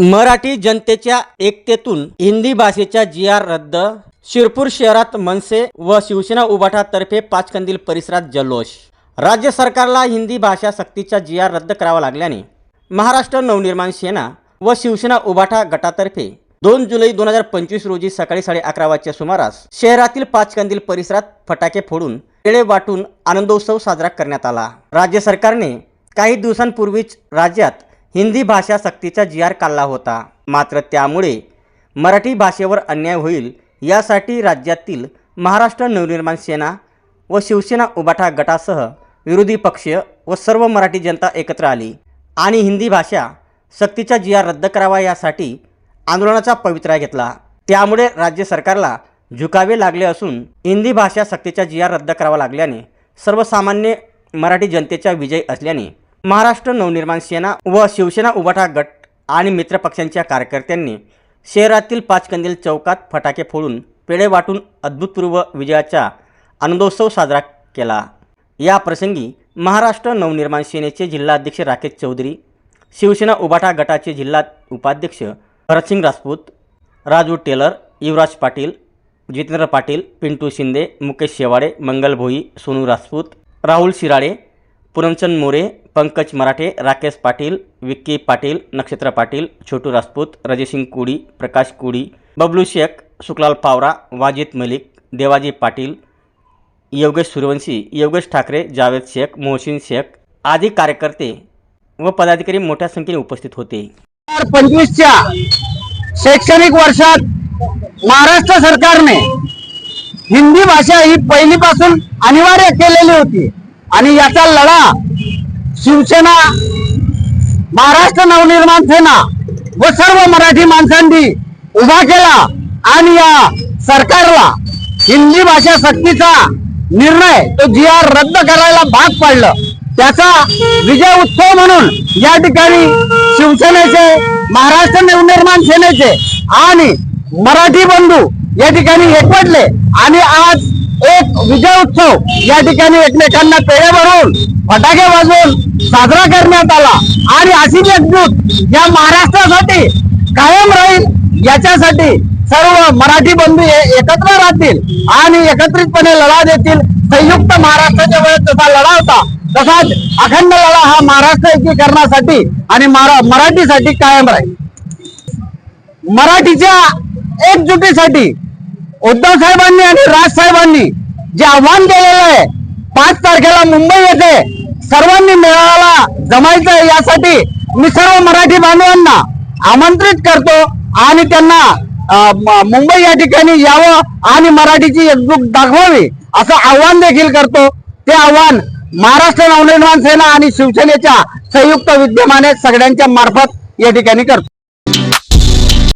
मराठी जनतेच्या एकतेतून हिंदी भाषेच्या जी आर रद्द शिरपूर शहरात मनसे व शिवसेना उभाटातर्फे पाचकंदील परिसरात जल्लोष. राज्य सरकारला हिंदी भाषा सक्तीचा जी आर रद्द करावा लागल्याने महाराष्ट्र नवनिर्माण सेना व शिवसेना उभाटा गटातर्फे दोन जुलै दोन हजार पंचवीस रोजी सकाळी साडे अकरा वाजच्या सुमारास शहरातील पाचकंदील परिसरात फटाके फोडून वेळे वाटून आनंदोत्सव साजरा करण्यात आला. राज्य सरकारने काही दिवसांपूर्वीच राज्यात हिंदी भाषा सक्तीचा जी आर काढला होता. मात्र त्यामुळे मराठी भाषेवर अन्याय होईल यासाठी राज्यातील महाराष्ट्र नवनिर्माण सेना व शिवसेना उबाठा गटासह विरोधी पक्ष व सर्व मराठी जनता एकत्र आली. आणि हिंदी भाषा सक्तीचा जी आर रद्द करावा यासाठी आंदोलनाचा पवित्रा घेतला. त्यामुळे राज्य सरकारला झुकावे लागले असून हिंदी भाषा सक्तीचा जी आर रद्द करावा लागल्याने सर्वसामान्य मराठी जनतेचा विजय असल्याने महाराष्ट्र नवनिर्माण सेना व शिवसेना उभाटा गट आणि मित्रपक्षांच्या कार्यकर्त्यांनी शहरातील पाचकंदील चौकात फटाके फोडून पेढे वाटून अद्भुतपूर्व विजयाचा आनंदोत्सव साजरा केला. या प्रसंगी महाराष्ट्र नवनिर्माण सेनेचे जिल्हाध्यक्ष राकेश चौधरी शिवसेना उभाटा गटाचे जिल्हा उपाध्यक्ष भरतसिंग राजपूत राजू टेलर युवराज पाटील जितेंद्र पाटील पिंटू शिंदे मुकेश शेवाडे मंगल भोई सोनू राजपूत राहुल शिराळे पूनमचंद मोरे पंकज मराठे राकेश पाटील विक्की पाटील नक्षत्र पाटील छोटू राजपूत रजेसिंग कुडी प्रकाश कुडी बबलू शेख शुक्लाल पावरा वाजिद मलिक देवाजी पाटील योगेश सूर्यवंशी योगेश ठाकरे जावेद शेख मोहसिन शेख आदी कार्यकर्ते व पदाधिकारी मोठ्या संख्येने उपस्थित होते. पंचवीसच्या शैक्षणिक वर्षात महाराष्ट्र सरकारने हिंदी भाषा ही पहिलीपासून अनिवार्य केलेली होती. आणि याचा लढा शिवसेना महाराष्ट्र नवनिर्माण सेना व सर्व मराठी माणसांनी उभा केला आणि या सरकारला हिंदी भाषा सक्तीचा निर्णय तो जी आर रद्द करायला भाग पाडलं. त्याचा विजय उत्सव म्हणून या ठिकाणी शिवसेनेचे महाराष्ट्र नवनिर्माण सेनेचे आणि मराठी बंधू या ठिकाणी एकवटले. आणि आज एक विजय उत्सव. या ठिकाणी एकमेकांना पेढे भरून फटाके वाजवून साजरा करण्यात आला. आणि अशी एकजूट या महाराष्ट्रासाठी कायम राहील याच्यासाठी सर्व मराठी बंधू एकत्र राहतील आणि एकत्रितपणे लढा देतील. संयुक्त महाराष्ट्राच्या वेळेस जसा लढा होता. तसाच अखंड लढा हा महाराष्ट्र एकीकरणासाठी आणि मराठीसाठी कायम राहील. मराठीच्या एकजुटीसाठी उद्धव साहेबांनी आणि राज साहेबांनी जे आव्हान केलेलं आहे पाच तारखेला मुंबई येथे सर्वांनी मेळाव्याला जमायचं यासाठी मी सर्व मराठी बांधवांना आमंत्रित करतो आणि त्यांना मुंबई या ठिकाणी यावं आणि मराठीची एकजूट दाखवावी असं आव्हान देखील करतो. ते आव्हान महाराष्ट्र नवनिर्माण सेना आणि शिवसेनेच्या संयुक्त विद्यमाने सगळ्यांच्या मार्फत या ठिकाणी करतो.